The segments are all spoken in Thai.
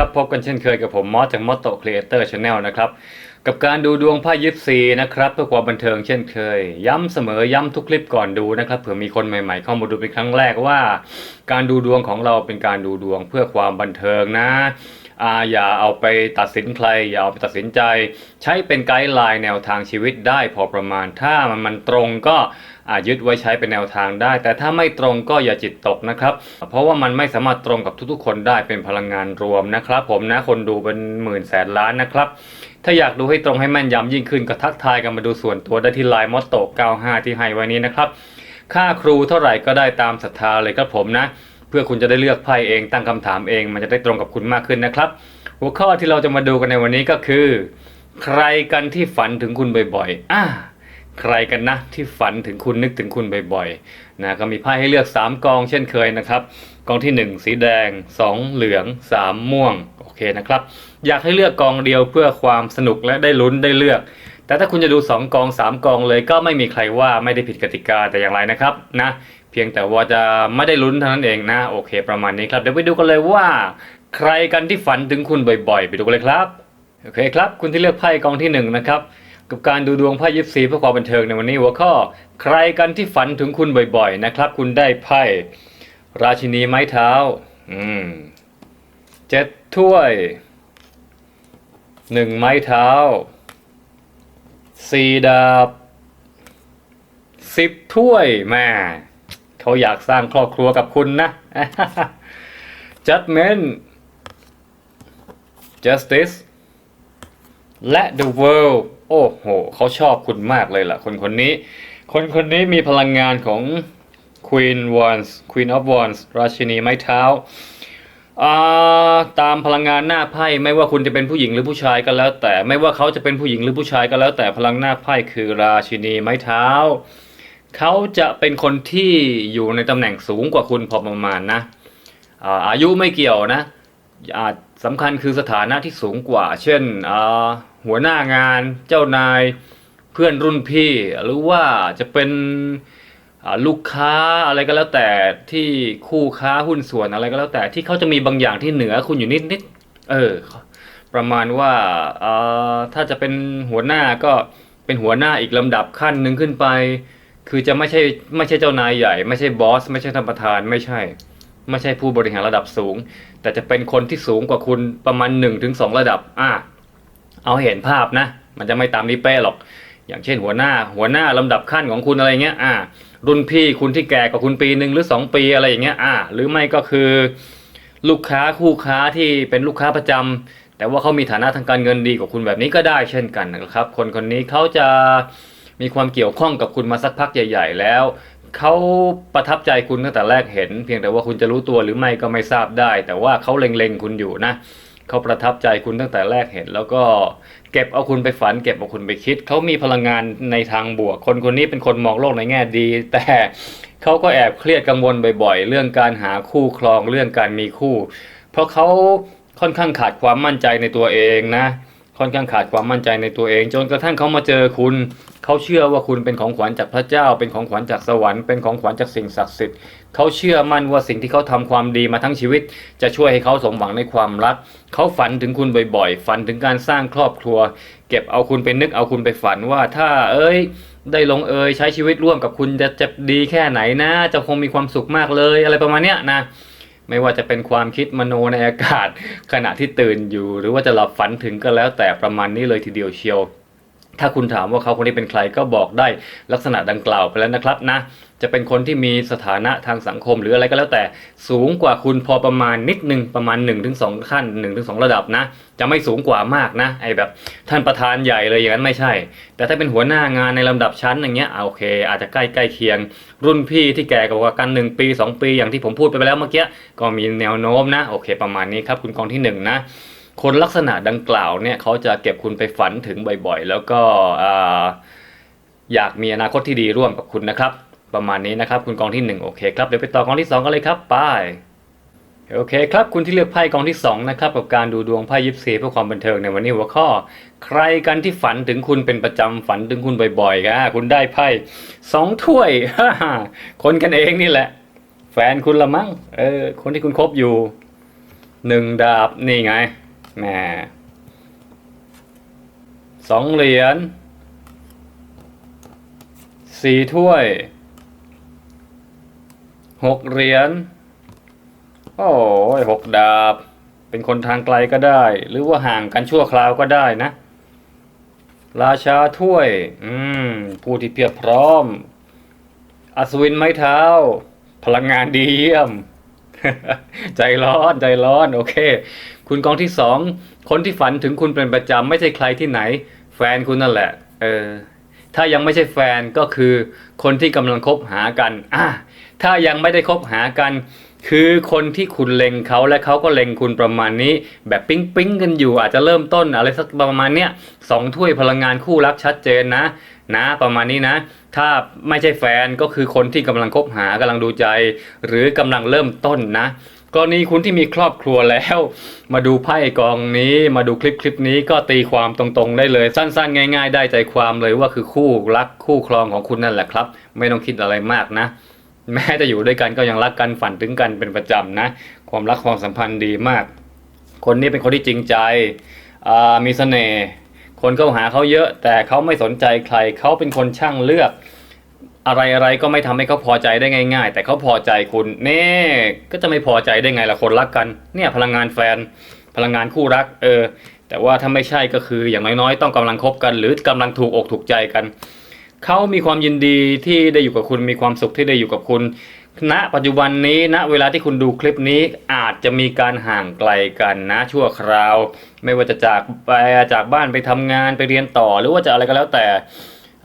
ครับ พบกันเช่นเคยกับผมมอสจากมอสโตครีเอเตอร์ชาแนลนะครับ กับการดูดวงไพ่ยิปซีนะครับเพื่อความบันเทิงเช่นเคย ย้ำเสมอย้ำทุกคลิปก่อนดูนะครับเผื่อมีคนใหม่ ๆ เข้ามาดูเป็นครั้งแรกว่า การดูดวงของเราเป็นการดูดวงเพื่อความบันเทิงนะอาอย่าเอาไปตัดสินใคร อย่าเอาไปตัดสินใจ ใช้เป็นไกด์ไลน์แนวทางชีวิตได้พอประมาณถ้ามันมันตรงก็อายึดไว้ใช้เป็นแนวทางได้ แต่ถ้าไม่ตรงก็อย่าจิตตกนะครับ เพราะว่ามันไม่สามารถตรงกับทุกๆ คนได้เป็นพลังงานรวมนะครับ ผมนะคนดูเป็นหมื่นแสนล้านนะครับ ถ้าอยากดูให้ตรงให้แม่นยำยิ่งขึ้นก็ทักทายกันมาดูส่วนตัวได้ที่ไลน์มอตโต95 ที่ให้ไว้นี้นะครับค่าครูเท่าไหร่ก็ได้ตามศรัทธาเลยครับผมนะ เพื่อคุณจะได้เลือกไพ่เองตั้งคำถามเอง มันจะได้ตรงกับคุณมากขึ้นนะครับ หัวข้อที่เราจะมาดูกันในวันนี้ก็คือ ใครกันที่ฝันถึงคุณบ่อยๆอ่าใครกันนะที่ฝันถึงคุณนึกถึงคุณบ่อยๆนะก็มีไพ่ให้เลือก 3 กองเช่นเคยนะครับ กองที่ 1 สีแดง 2 เหลือง 3 ม่วงโอเคนะครับ อยากให้เลือกกองเดียวเพื่อความสนุกและได้ลุ้นได้เลือก แต่ถ้าคุณจะดู 2 กอง 3 กองเลยก็ไม่มีใครว่าไม่ได้ผิดกติกาแต่อย่างไรนะครับนะเพียงแต่ว่าจะไม่ได้ลุ้นเท่านั้นเองนะโอเค ประมาณนี้ครับเดี๋ยวไปดูกันเลยว่า ใครกันที่ฝันถึงคุณบ่อยๆ ไปดูกันเลยครับโอเคครับคุณที่เลือกไพ่กองที่หนึ่งนะครับกับการดูดวงไพ่ยิปซีเพื่อความบันเทิงในวันนี้หัวข้อ ใครกันที่ฝันถึงคุณบ่อยๆนะครับ คุณได้ไพ่ ราชินีไม้เท้า อืมเจ็ดถ้วยหนึ่งไม้เท้าสี่ดาบสิบถ้วยแม่เขาอยากสร้างครอบครัวกับคุณนะ Judgment Justice และ The World โอ้โห เขาชอบคุณมากเลยล่ะ คนคนนี้ คนคนนี้มีพลังงานของ Queen Wands Queen of Wands ราชินีไม้เท้าตามพลังงานหน้าไพ่ไม่ว่าคุณจะเป็นผู้หญิงหรือผู้ชายก็แล้ว แต่ไม่ว่าเขาจะเป็นผู้หญิงหรือผู้ชายก็แล้ว แต่พลังหน้าไพ่คือราชินีไม้เท้า เขาจะเป็นคนที่อยู่ในตำแหน่งสูงกว่าคุณพอประมาณนะอายุไม่เกี่ยวนะสำคัญคือสถานะที่สูงกว่า เช่นหัวหน้างานเจ้านายเพื่อนรุ่นพี่ หรือว่าจะเป็น ลูกค้าอะไรก็แล้วแต่ที่คู่ค้าหุ้นส่วนอะไรก็แล้วแต่ที่เขาจะมีบางอย่างที่เหนือคุณอยู่นิดนิดเออ ประมาณว่าอ่าถ้าจะเป็นหัวหน้าก็เป็นหัวหน้าอีกลำดับขั้นหนึ่งขึ้นไป คือจะไม่ใช่ไม่ใช่เจ้านายใหญ่ ไม่ใช่บอส ไม่ใช่ท่านประธานไม่ใช่ ไม่ใช่ผู้บริหารระดับสูง แต่จะเป็นคนที่สูงกว่าคุณประมาณ1นถึงสระดับ อะเอาเห็นภาพนะ มันจะไม่ตามนี้เป้หรอก อย่างเช่นหัวหน้า หัวหน้าลำดับขั้นของคุณอะไรเงี้ยอะ รุ่นพี่คุณที่แก่กว่าคุณปีหนึ่งหรือ 2 ปีอะไรอย่างเงี้ยอะหรือไม่ก็คือลูกค้าคู่ค้าที่เป็นลูกค้าประจำแต่ว่าเขามีฐานะทางการเงินดีกว่าคุณแบบนี้ก็ได้เช่นกันนะครับ คนคนนี้เขาจะมีความเกี่ยวข้องกับคุณมาสักพักใหญ่ ๆ แล้วเขาประทับใจคุณตั้งแต่แรกเห็น เพียงแต่ว่าคุณจะรู้ตัวหรือไม่ก็ไม่ทราบได้ แต่ว่าเขาเล็งๆคุณอยู่นะ เขาประทับใจคุณตั้งแต่แรกเห็น แล้วก็เก็บเอาคุณไปฝัน เก็บเอาคุณไปคิด เขามีพลังงานในทางบวก คนคนนี้เป็นคนมองโลกในแง่ดี แต่เขาก็แอบเครียดกังวลบ่อยๆ เรื่องการหาคู่ครองเรื่องการมีคู่ เพราะเขาค่อนข้างขาดความมั่นใจในตัวเองนะ ค่อนข้างขาดความมั่นใจในตัวเอง จนกระทั่งเขามาเจอคุณ เขาเชื่อว่าคุณเป็นของขวัญจากพระเจ้า เป็นของขวัญจากสวรรค์เป็นของขวัญจากสิ่งศักดิ์สิทธิ์เขาเชื่อมั่นว่าสิ่งที่เขาทำความดีมาทั้งชีวิต จะช่วยให้เขาสมหวังในความรักเขาฝันถึงคุณบ่อยๆ ฝันถึงการสร้างครอบครัว เก็บเอาคุณไปนึกเอาคุณไปฝันว่าถ้าเอ้ยได้ลงเอยใช้ชีวิตร่วมกับคุณจะจะดีแค่ไหนนะ จะคงมีความสุขมากเลยอะไรประมาณเนี้ยนะ ไม่ว่าจะเป็นความคิดมโนในอากาศ ขณะที่ตื่นอยู่ หรือว่าจะหลับฝันถึงก็แล้วแต่ประมาณนี้เลยทีเดียวเชียว ถ้าคุณถามว่าเขาคนนี้เป็นใครก็บอกได้ลักษณะดังกล่าวไปแล้วนะครับนะ จะเป็นคนที่มีสถานะทางสังคมหรืออะไรก็แล้วแต่สูงกว่าคุณพอประมาณนิดนึงประมาณ1นถึงสขั้น1นถึงสระดับนะ จะไม่สูงกว่ามากนะไอ้แบบท่านประธานใหญ่เลยอย่างนั้นไม่ใช่ แต่ถ้าเป็นหัวหน้างานในลำดับชั้นอย่างเงี้ยโอเค อาจจะใกล้ใกล้เคียง รุ่นพี่ที่แก่กว่ากัน 1 ปี 2 ปีอย่างที่ผมพูดไปแล้วเมื่อกี้ก็มีแนวโน้มนะโอเค ประมาณนี้ครับคุณกองที่หนึ่งนะ คนลักษณะดังกล่าวเนี่ยเขาจะเก็บคุณไปฝันถึงบ่อยๆ แล้วก็อ่าอยากมีอนาคตที่ดีร่วมกับคุณนะครับ ประมาณนี้นะครับ คุณกองที่หนึ่งโอเคครับเดี๋ยวไปต่อกองที่สองกันเลยครับไปโอเคครับคุณที่เลือกไพ่กองที่สองนะครับ กับการดูดวงไพ่ยิปซีเพื่อความบันเทิงในวันนี้หัวข้อ ใครกันที่ฝันถึงคุณเป็นประจำฝันถึงคุณบ่อยๆกันคุณได้ไพ่สองถ้วยคนกันเองนี่แหละ แฟนคุณละมั้งเออคนที่คุณคบอยู่หนึ่งดาบนี่ไง แหมสองเหรียญสี่ถ้วยหกเหรียญโอ้ยหกดาบ เป็นคนทางไกลก็ได้ หรือว่าห่างกันชั่วคราวก็ได้นะ ราชาถ้วย อืม ผู้ที่เพียบพร้อม อัศวินไม้เท้า พลังงานดีเยี่ยม ใจร้อนใจร้อนโอเค คุณกองที่สองคนที่ฝันถึงคุณเป็นประจำไม่ใช่ใครที่ไหน แฟนคุณนั่นแหละเออถ้ายังไม่ใช่แฟนก็คือคนที่กำลังคบหากันอะถ้ายังไม่ได้คบหากัน คือคนที่คุณเล็งเขาและเขาก็เล็งคุณประมาณนี้ แบบปิ๊งปิ๊งกันอยู่อาจจะเริ่มต้นอะไรสักประมาณเนี้ยสองถ้วยพลังงานคู่รักชัดเจนนะ นะประมาณนี้นะ ถ้าไม่ใช่แฟนก็คือคนที่กำลังคบหากำลังดูใจ หรือกำลังเริ่มต้นนะกรณีคุณที่มีครอบครัวแล้ว มาดูไพ่กองนี้ มาดูคลิปคลิปนี้ก็ตีความตรงๆได้เลยสั้นๆ ง่าย ๆ ได้ใจความเลยว่าคือคู่รักคู่ครองของคุณนั่นแหละครับ ไม่ต้องคิดอะไรมากนะ แม้จะอยู่ด้วยกันก็ยังรักกันฝันถึงกันเป็นประจำนะ ความรักความสัมพันธ์ดีมาก คนนี้เป็นคนที่จริงใจมีเสน่ห์คนเข้าหาเขาเยอะ แต่เขาไม่สนใจใครเขาเป็นคนช่างเลือก อะไรอะไรก็ไม่ทำให้เขาพอใจได้ง่าย ๆ แต่เขาพอใจคุณเน่ก็จะไม่พอใจได้ไงล่ะคนรักกันเนี่ยพลังงานแฟน พลังงานคู่รักเออแต่ว่าถ้าไม่ใช่ก็คืออย่างน้อยๆ ต้องกำลังคบกัน หรือกำลังถูกอกถูกใจกัน เขามีความยินดีที่ได้อยู่กับคุณมีความสุขที่ได้อยู่กับคุณ ณ ปัจจุบันนี้ณเวลาที่คุณดูคลิปนี้อาจจะมีการห่างไกลกันนะชั่วคราว ไม่ว่าจะจากไปจากบ้านไปทำงานไปเรียนต่อ หรือว่าจะอะไรก็แล้วแต่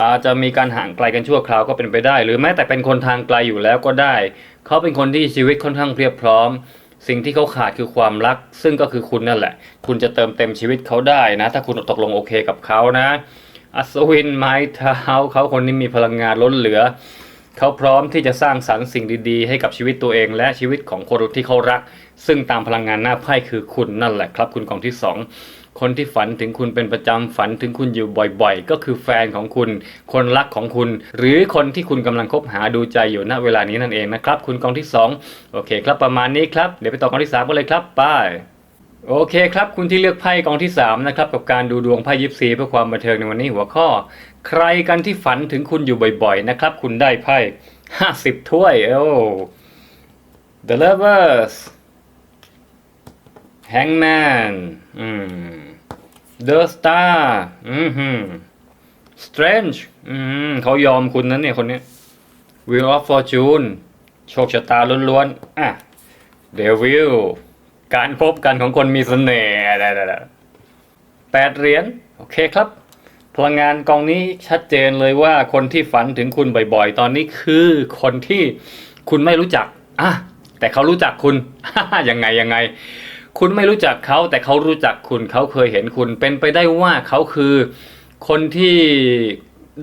อาจจะมีการห่างไกลกันชั่วคราวก็เป็นไปได้ หรือแม้แต่เป็นคนทางไกลอยู่แล้วก็ได้ เขาเป็นคนที่ชีวิตค่อนข้างเพียบพร้อม สิ่งที่เขาขาดคือความรัก ซึ่งก็คือคุณนั่นแหละ คุณจะเติมเต็มชีวิตเขาได้นะ ถ้าคุณตกลงโอเคกับเขานะ อัศวินไม้เท้าเขาคนนี้มีพลังงานล้นเหลือ เขาพร้อมที่จะสร้างสรรค์สิ่งดีๆ ให้กับชีวิตตัวเองและชีวิตของคนที่เขารัก ซึ่งตามพลังงานหน้าไพ่คือคุณนั่นแหละครับ คุณกองที่สองคนที่ฝันถึงคุณเป็นประจำฝันถึงคุณอยู่บ่อยๆ ก็คือแฟนของคุณ คนรักของคุณ หรือคนที่คุณกำลังคบหาดูใจอยู่ณเวลานี้นั่นเองนะครับ คุณกองที่สองโอเคครับประมาณนี้ครับเดี๋ยวไปต่อกองที่สามกันเลยครับไป โอเคครับ คุณที่เลือกไพ่กองที่ 3 นะครับ กับการดูดวงไพ่ยิปซีเพื่อความบันเทิงในวันนี้หัวข้อ ใครกันที่ฝันถึงคุณอยู่บ่อยๆ นะครับ คุณได้ไพ่50 ถ้วยโอ้ The Lovers Hangman อืม The Star อืม Strange อืมเขายอมคุณนั้นเนี่ยคนนี้ Wheel of Fortune โชคชะตาล้วนๆ อะ Devil การพบกันของคนมีเสน่ห์ได้ๆแปดเหรียญโอเคครับ พลังงานกองนี้ชัดเจนเลยว่าคนที่ฝันถึงคุณบ่อยๆ ตอนนี้คือคนที่คุณไม่รู้จักอะแต่เขารู้จักคุณยังไงยังไง คุณไม่รู้จักเขาแต่เขารู้จักคุณเขาเคยเห็นคุณเป็นไปได้ว่าเขาคือคนที่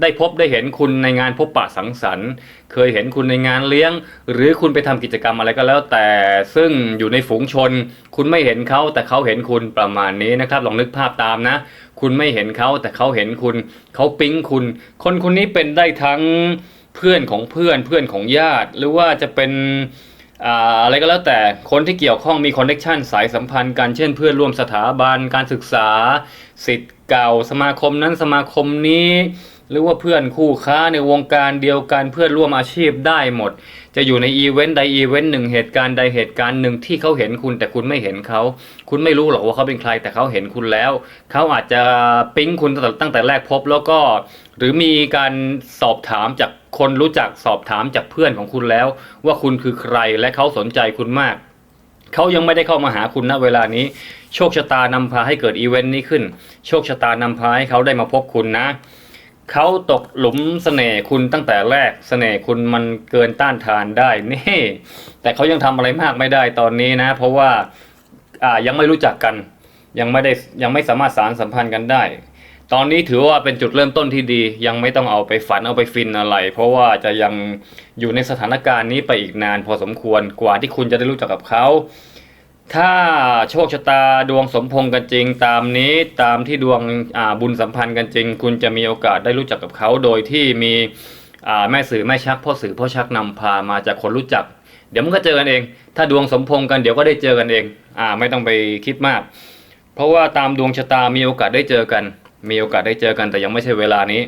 ได้พบได้เห็นคุณในงานพบปะสังสรรค์ เคยเห็นคุณในงานเลี้ยง หรือคุณไปทำกิจกรรมอะไรก็แล้วแต่ซึ่งอยู่ในฝูงชน คุณไม่เห็นเขาแต่เขาเห็นคุณประมาณนี้นะครับ ลองนึกภาพตามนะ คุณไม่เห็นเขาแต่เขาเห็นคุณเขาปิ๊งคุณ คนคนนี้เป็นได้ทั้งเพื่อนของเพื่อนเพื่อนของญาติ หรือว่าจะเป็นอะไรก็แล้วแต่คนที่เกี่ยวข้องมีคอนเน t ชันสายสัมพันธ์กันเช่นเพื่อนร่วมสถาบันการศึกษาสิทธิ์เก่าสมาคมนั้นสมาคมนี้ หรือว่าเพื่อนคู่ค้าในวงการเดียวกันเพื่อนร่วมอาชีพได้หมด จะอยู่ในอีเวนต์ใดอีเวนต์หนึ่งเหตุการณ์ใดเหตุการณ์หนึ่งที่เขาเห็นคุณแต่คุณไม่เห็นเขา คุณไม่รู้หรอกว่าเขาเป็นใครแต่เขาเห็นคุณแล้ว เขาอาจจะปิ๊งคุณตั้งแต่แรกพบแล้วก็ หรือมีการสอบถามจากคนรู้จักสอบถามจากเพื่อนของคุณแล้ว ว่าคุณคือใครและเขาสนใจคุณมากเขายังไม่ได้เข้ามาหาคุณณเวลานี้ โชคชะตานำพาให้เกิดอีเวนต์นี้ขึ้น โชคชะตานำพาให้เขาได้มาพบคุณนะ เขาตกหลุมเสน่ห์คุณตั้งแต่แรกเสน่ห์คุณมันเกินต้านทานได้นี่ แต่เขายังทำอะไรมากไม่ได้ตอนนี้นะ เพราะว่าอ่ายังไม่รู้จักกัน ยังไม่ได้ยังไม่สามารถสารสัมพันธ์กันได้ ตอนนี้ถือว่าเป็นจุดเริ่มต้นที่ดี ยังไม่ต้องเอาไปฝันเอาไปฟินอะไร เพราะว่าจะยังอยู่ในสถานการณ์นี้ไปอีกนานพอสมควรกว่าที่คุณจะได้รู้จักกับเขา ถ้าโชคชะตาดวงสมพงษ์กันจริง ตามนี้ตามที่ดวงบุญสัมพันธ์กันจริง คุณจะมีโอกาสได้รู้จักกับเขาโดยที่มีแม่สื่อแม่ชักพ่อสื่อพ่อชักนำพามาจากคนรู้จัก เดี๋ยวมันก็เจอกันเอง ถ้าดวงสมพงษ์กันเดี๋ยวก็ได้เจอกันเองอ่าไม่ต้องไปคิดมาก เพราะว่าตามดวงชะตามีโอกาสได้เจอกัน มีโอกาสได้เจอกันแต่ยังไม่ใช่เวลานี้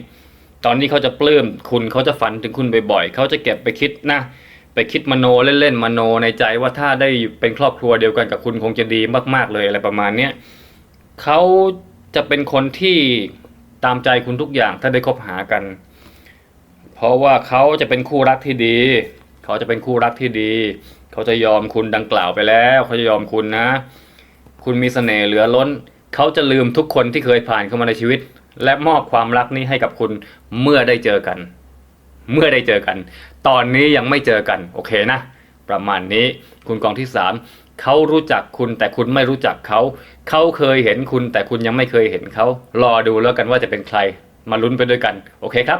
ตอนนี้เขาจะปลื้มคุณเขาจะฝันถึงคุณบ่อยๆเขาจะเก็บไปคิดนะ ไปคิดมโนเล่นๆมโนในใจว่าถ้าได้เป็นครอบครัวเดียวกันกับคุณคงจะดีมากๆเลยอะไรประมาณเนี้ยเขาจะเป็นคนที่ตามใจคุณทุกอย่างถ้าได้คบหากัน เพราะว่าเขาจะเป็นคู่รักที่ดี เขาจะเป็นคู่รักที่ดี เขาจะยอมคุณดังกล่าวไปแล้ว เขาจะยอมคุณนะ คุณมีเสน่ห์เหลือล้น เขาจะลืมทุกคนที่เคยผ่านเข้ามาในชีวิต และมอบความรักนี้ให้กับคุณเมื่อได้เจอกัน เมื่อได้เจอกัน ตอนนี้ยังไม่เจอกัน โอเคนะ ประมาณนี้คุณกองที่สามเขารู้จักคุณแต่คุณไม่รู้จักเขาเขาเคยเห็นคุณแต่คุณยังไม่เคยเห็นเขารอดูแล้วกันว่าจะเป็นใครมาลุ้นไปด้วยกัน โอเคครับ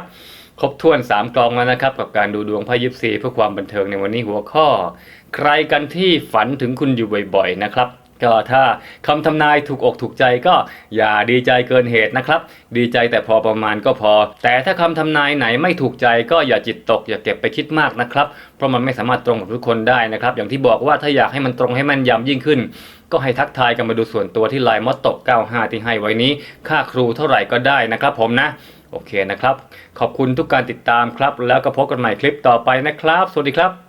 ครบถ้วน 3 กลองแล้วนะครับ กับการดูดวงไพ่ยิปซีเพื่อความบันเทิงในวันนี้หัวข้อ ใครกันที่ฝันถึงคุณอยู่บ่อยๆนะครับ ก็ถ้าคำทำนายถูกอกถูกใจก็อย่าดีใจเกินเหตุนะครับ ดีใจแต่พอประมาณก็พอ แต่ถ้าคำทำนายไหนไม่ถูกใจก็อย่าจิตตก อย่าเก็บไปคิดมากนะครับ เพราะมันไม่สามารถตรงกับทุกคนได้นะครับ อย่างที่บอกว่าถ้าอยากให้มันตรงให้มันยำยิ่งขึ้น ก็ให้ทักทายกันมาดูส่วนตัวที่ไลน์มอตโต95 ที่ให้ไว้นี้ ค่าครูเท่าไหร่ก็ได้นะครับ ผมนะโอเคนะครับ ขอบคุณทุกการติดตามครับ แล้วก็พบกันใหม่คลิปต่อไปนะครับ สวัสดีครับ